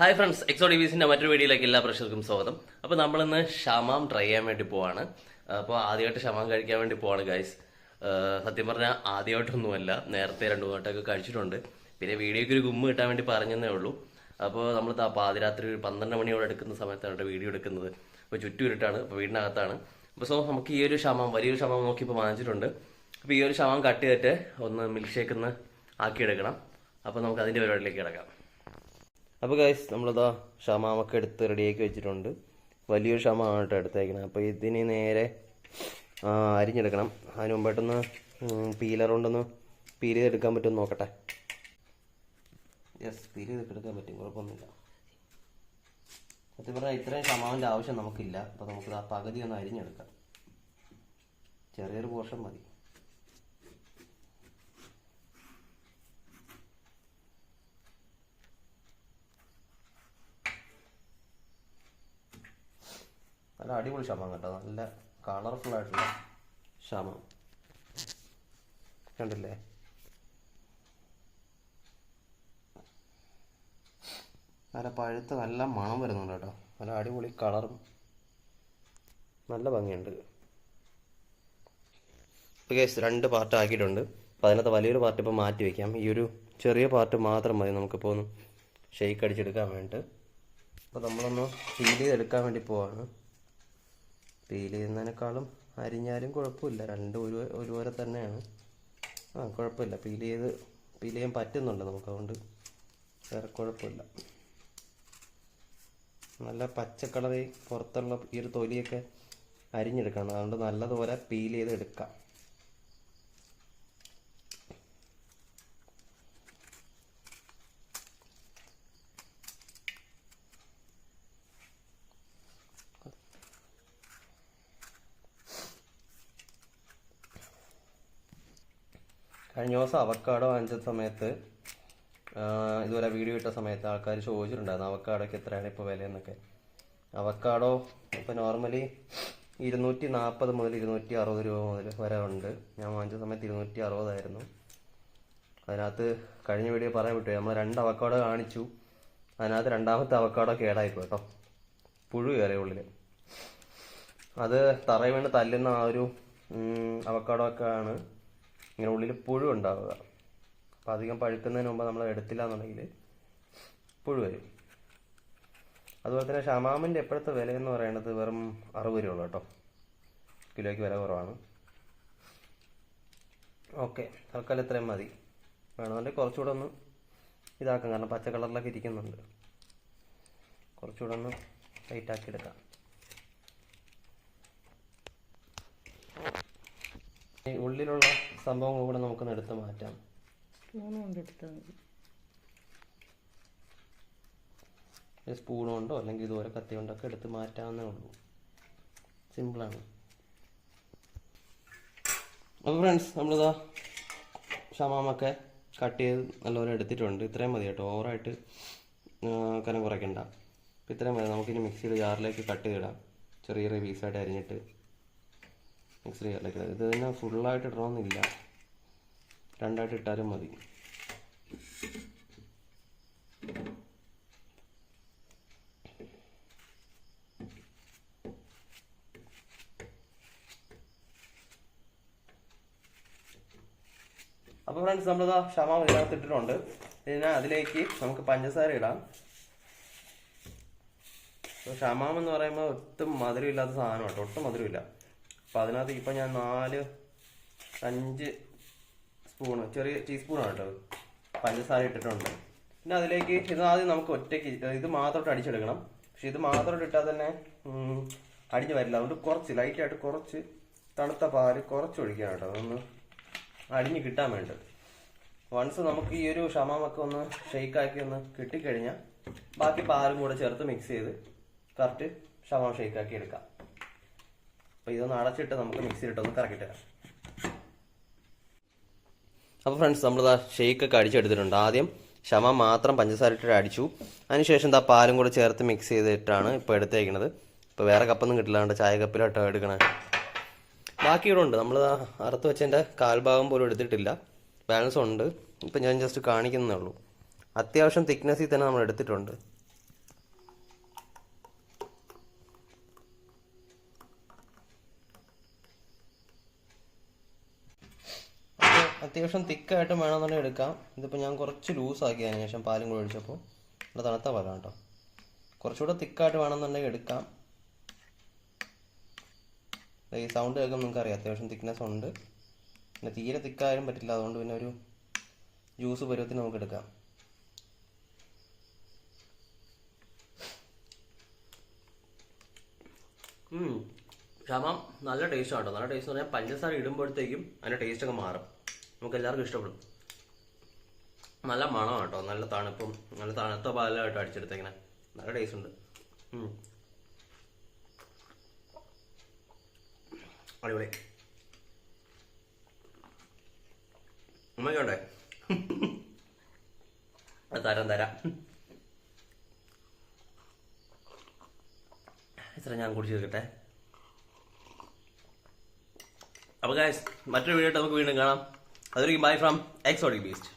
Hi friends എക്സോ ഡിവീസിന്റെ മറ്റൊരു വീഡിയോയിലേക്ക് എല്ലാ പ്രേക്ഷകർക്കും സ്വാഗതം. അപ്പോൾ നമ്മളിന്ന് ഷമാം ട്രൈ ചെയ്യാൻ വേണ്ടി പോവാണ്. അപ്പോൾ ആദ്യമായിട്ട് ഷമാം കഴിക്കാൻ വേണ്ടി പോവാണ് ഗൈസ് സത്യം പറഞ്ഞാൽ ആദ്യമായിട്ടൊന്നുമല്ല. നേരത്തെ രണ്ട് മൂന്നോട്ടൊക്കെ കഴിച്ചിട്ടുണ്ട്. പിന്നെ വീഡിയോയ്ക്ക് ഒരു ഗുമ്മ് കിട്ടാൻ വേണ്ടി പറഞ്ഞതേ ഉള്ളൂ. അപ്പോൾ നമ്മൾ പാതിരാത്രി ഒരു പന്ത്രണ്ട് മണിയോടെ എടുക്കുന്ന സമയത്താണ് വീഡിയോ എടുക്കുന്നത്. അപ്പോൾ ചുറ്റും ഇരുട്ടാണ് അപ്പോൾ വീടിനകത്താണ്. അപ്പോൾ സോ നമുക്ക് ഈ ഒരു ഷമാം വലിയൊരു ഷമാം നോക്കി ഇപ്പോൾ വാങ്ങിച്ചിട്ടുണ്ട്. അപ്പോൾ ഈ ഒരു ഷമാം കട്ട് ചെയ്തിട്ട് ഒന്ന് മിൽക്ക് ഷേക്ക് ഒന്ന് ആക്കിയെടുക്കണം. അപ്പോൾ നമുക്ക് അതിന്റെ പരിപാടിയിലേക്ക് കിടക്കാം. അപ്പോൾ ഗൈസ് നമ്മളിതാ ഷമാമൊക്കെ എടുത്ത് റെഡിയാക്കി വെച്ചിട്ടുണ്ട്. വലിയൊരു ഷമാണ് കേട്ടോ എടുത്തേക്കുന്നത് അപ്പോൾ ഇതിന് നേരെ അരിഞ്ഞെടുക്കണം. അതിന് മുമ്പായിട്ടൊന്ന് പീലർ കൊണ്ടൊന്ന് പീൽ ചെയ്തെടുക്കാൻ പറ്റുമെന്ന് നോക്കട്ടെ. യെസ് പീൽ ചെയ്തെടുക്കാൻ പറ്റും. കുഴപ്പമൊന്നുമില്ല. സത്യം പറഞ്ഞാൽ ഇത്രയും ഷമാവിന്റെ ആവശ്യം നമുക്കില്ല. അപ്പോൾ നമുക്കിത് ആ പകുതി ഒന്ന് അരിഞ്ഞെടുക്കാം. ചെറിയൊരു പോർഷൻ മതി. നല്ല അടിപൊളി ശമം കേട്ടോ. നല്ല കളർഫുൾ ആയിട്ടുള്ള ശമം കണ്ടില്ലേ? നല്ല പഴുത്ത് നല്ല മണം വരുന്നുണ്ട് കേട്ടോ. നല്ല അടിപൊളി കളറും നല്ല ഭംഗിയുണ്ട്. കേസ് രണ്ട് പാർട്ട് ആക്കിയിട്ടുണ്ട്. അപ്പോൾ അതിനകത്ത് വലിയൊരു പാർട്ട് ഇപ്പോൾ മാറ്റി വയ്ക്കാം ഈ ഒരു ചെറിയ പാർട്ട് മാത്രം മതി നമുക്കിപ്പോൾ ഒന്ന് ഷെയ്ക്ക് അടിച്ചെടുക്കാൻ വേണ്ടിയിട്ട്. അപ്പോൾ നമ്മളൊന്ന് ഫീൽ ചെയ്തെടുക്കാൻ വേണ്ടി പോവാണ്. പീൽ ചെയ്യുന്നതിനേക്കാളും അരിഞ്ഞാലും കുഴപ്പമില്ല. രണ്ടും ഒരു ഒരുപോലെ തന്നെയാണ്. ആ കുഴപ്പമില്ല. പീൽ ചെയ്ത് പീൽ ചെയ്യാൻ പറ്റുന്നുണ്ട് നമുക്ക്. അതുകൊണ്ട് വേറെ കുഴപ്പമില്ല. നല്ല പച്ചക്കളറി കളറ് പുറത്തുള്ള ഈ ഒരു തൊലിയൊക്കെ അരിഞ്ഞെടുക്കണം. അതുകൊണ്ട് നല്ലതുപോലെ പീൽ ചെയ്ത് എടുക്കാം കഴിഞ്ഞ ദിവസം അവക്കാടോ വാങ്ങിച്ച സമയത്ത് ഇതുപോലെ വീഡിയോ ഇട്ട സമയത്ത് ആൾക്കാർ ചോദിച്ചിട്ടുണ്ടായിരുന്നു അവക്കാടൊക്കെ എത്രയാണ് ഇപ്പോൾ വില എന്നൊക്കെ അവക്കാടോ ഇപ്പോൾ നോർമലി ഇരുന്നൂറ്റി നാൽപ്പത് മുതൽ ഇരുന്നൂറ്റി അറുപത് രൂപ മുതൽ വരെ ഉണ്ട്. ഞാൻ വാങ്ങിച്ച സമയത്ത് ഇരുന്നൂറ്റി അറുപതായിരുന്നു അതിനകത്ത് കഴിഞ്ഞ വീഡിയോ പറയാൻ വിട്ടു നമ്മൾ രണ്ട് അവക്കാടോ കാണിച്ചു. അതിനകത്ത് രണ്ടാമത്തെ അവക്കാടോ കേടായി കേട്ടോ. പുഴു കയറിയ ഉള്ളിൽ അത് തറയിൽ തല്ലുന്ന ആ ഒരു അവക്കാടോ ഒക്കെ ആണ് ഇങ്ങനെ ഉള്ളിൽ പുഴു ഉണ്ടാവുക. അപ്പം അധികം പഴുക്കുന്നതിന് മുമ്പ് നമ്മൾ എടുത്തില്ല എന്നുണ്ടെങ്കിൽ പുഴു വരും. അതുപോലെ തന്നെ ഷമാമിന്റെ എപ്പോഴത്തെ വില എന്ന് പറയുന്നത് വെറും അറുപത് രൂപ കേട്ടോ. കിലോയ്ക്ക് വില കുറവാണ്. ഓക്കെ തൽക്കാലം ഇത്രയും മതി. വേണമെന്നുണ്ടെങ്കിൽ കുറച്ചുകൂടെ ഒന്ന് ഇതാക്കാം കാരണം പച്ച കളറിലൊക്കെ ഇരിക്കുന്നുണ്ട്. കുറച്ചുകൂടെ ഒന്ന് ലൈറ്റ് ആക്കി എടുക്കാം. ഉള്ളിലുള്ള സംഭവങ്ങൾ കൂടെ നമുക്കൊന്ന് എടുത്ത് മാറ്റാം. സ്പൂൺ കൊണ്ട് എടുത്താൽ മതി. സ്പൂൺ കൊണ്ടോ അല്ലെങ്കിൽ ഇതുപോലെ കത്തി കൊണ്ടൊക്കെ എടുത്ത് മാറ്റാവുന്നേ ഉള്ളൂ. സിമ്പിളാണ്. അപ്പോൾ ഫ്രണ്ട്സ് നമ്മളിതാ ഷമാമൊക്കെ കട്ട് ചെയ്ത് നല്ലപോലെ എടുത്തിട്ടുണ്ട്. ഇത്രയും മതി കേട്ടോ. ഓവറായിട്ട് കനം കുറയ്ക്കണ്ട. ഇത്രയും മതി. നമുക്കിനി മിക്സിയുടെ ജാറിലേക്ക് കട്ട് ചെയ്തിടാം. ചെറിയ ചെറിയ പീസായിട്ട് അരിഞ്ഞിട്ട്. മിക്സി ജാറിലേക്ക് കളിക്കുന്നത് ഇത് തന്നെ ഫുള്ളായിട്ട് ഇടണമെന്നില്ല രണ്ടായിട്ട് ഇട്ടാലും മതി. അപ്പോൾ ഫ്രണ്ട്സ് നമ്മളിതാ ഷമാം ഇതിനകത്ത് ഇട്ടിട്ടുണ്ട് ഇതിന് അതിലേക്ക് നമുക്ക് പഞ്ചസാര ഇടാം. ക്ഷമാമെന്ന് ഷമാം എന്ന് പറയുമ്പോൾ ഒട്ടും മധുരമില്ലാത്ത സാധനമാണ് കേട്ടോ ഒട്ടും മധുരമില്ല. അപ്പോൾ അതിനകത്ത് ഇപ്പം ഞാൻ നാല് അഞ്ച് സ്പൂണ് ചെറിയ ടീസ്പൂണാണ് കേട്ടോ. പഞ്ചസാര ഇട്ടിട്ടുണ്ട്. പിന്നെ അതിലേക്ക് ഇത് ആദ്യം നമുക്ക് ഒറ്റയ്ക്ക് ഇത് മാത്രമായിട്ട് അടിച്ചെടുക്കണം. പക്ഷെ ഇത് മാത്രമായിട്ട് ഇട്ടാൽ തന്നെ അടിഞ്ഞു വരില്ല. അതുകൊണ്ട് കുറച്ച് ലൈറ്റായിട്ട് കുറച്ച് തണുത്ത പാൽ കുറച്ച് ഒഴിക്കണം കേട്ടോ. അതൊന്ന് അടിഞ്ഞ് കിട്ടാൻ വേണ്ടി വൺസ് നമുക്ക് ഈ ഒരു ഷമാമൊക്കെ ഒന്ന് ഷെയ്ക്കാക്കി ഒന്ന് കിട്ടിക്കഴിഞ്ഞാൽ ബാക്കി പാലും കൂടെ ചേർത്ത് മിക്സ് ചെയ്ത് കറക്റ്റ് ഷമാം ഷെയ്ക്കാക്കി എടുക്കാം. അപ്പോൾ ഇതൊന്ന് അടച്ചിട്ട് നമുക്ക് മിക്സിയിലിട്ടൊന്ന് കറക്കി തരാം അപ്പോൾ ഫ്രണ്ട്സ് നമ്മൾ നമ്മളിതാ ഷെയ്ക്കൊക്കെ അടിച്ചെടുത്തിട്ടുണ്ട്. ആദ്യം ഷമ മാത്രം പഞ്ചസാര ഇട്ടിട്ട് അടിച്ചു. അതിനുശേഷം എന്താ പാലും കൂടെ ചേർത്ത് മിക്സ് ചെയ്തിട്ടാണ് ഇപ്പോൾ എടുത്തേക്കുന്നത് ഇപ്പോൾ വേറെ കപ്പൊന്നും കിട്ടില്ലാണ്ട് ചായ കപ്പിലോട്ടോ എടുക്കണേ. ബാക്കി ഇവിടെ ഉണ്ട് നമ്മൾ അറുത്ത് വെച്ചതിന്റെ കാൽഭാഗം പോലും എടുത്തിട്ടില്ല. ബാലൻസ് ഉണ്ട്. ഇപ്പം ഞാൻ ജസ്റ്റ് കാണിക്കുന്നേ ഉള്ളൂ. അത്യാവശ്യം തിക്നെസ്സിൽ തന്നെ നമ്മൾ എടുത്തിട്ടുണ്ട്. അത്യാവശ്യം തിക്കായിട്ട് വേണമെന്നുണ്ടെങ്കിൽ എടുക്കാം. ഇതിപ്പോൾ ഞാൻ കുറച്ച് ലൂസാക്കി അതിന് ശേഷം പാലും കൂടി ഒഴിച്ചപ്പോൾ ഇവിടെ തണുത്ത പാലാണ് കേട്ടോ. കുറച്ചുകൂടെ തിക്കായിട്ട് വേണമെന്നുണ്ടെങ്കിൽ എടുക്കാം. ഈ സൗണ്ട് കേൾക്കുമ്പോൾ നിങ്ങൾക്ക് അറിയാം അത്യാവശ്യം തിക്നെസ് ഉണ്ട്. പിന്നെ തീരെ തിക്കായാലും പറ്റില്ല അതുകൊണ്ട് പിന്നെ ഒരു ജ്യൂസ് പരുവത്തിന് നമുക്ക് എടുക്കാം. ക്ഷമം നല്ല ടേസ്റ്റ് കേട്ടോ. നല്ല ടേസ്റ്റ് എന്ന് പറഞ്ഞാൽ പഞ്ചസാര ഇടുമ്പോഴത്തേക്കും അതിന്റെ ടേസ്റ്റൊക്കെ മാറും. നമുക്ക് എല്ലാവർക്കും ഇഷ്ടപ്പെടും. നല്ല മണം കേട്ടോ. നല്ല തണുപ്പും നല്ല തണുത്ത പാലായിട്ട് അടിച്ചെടുത്തേക്കണേ. നല്ല ടേസ്റ്റ് ഉണ്ട്. അടിപൊളി. ഉമ്മയ്ക്കുണ്ടേ? തരാം തരാം. ഇത്ര ഞാൻ കുടിച്ചു തീർക്കട്ടെ. അപ്പോൾ ഗായ്സ് മറ്റൊരു വീഡിയോ നമുക്ക് വീണ്ടും കാണാം. Adri, bye from Exotic Beast.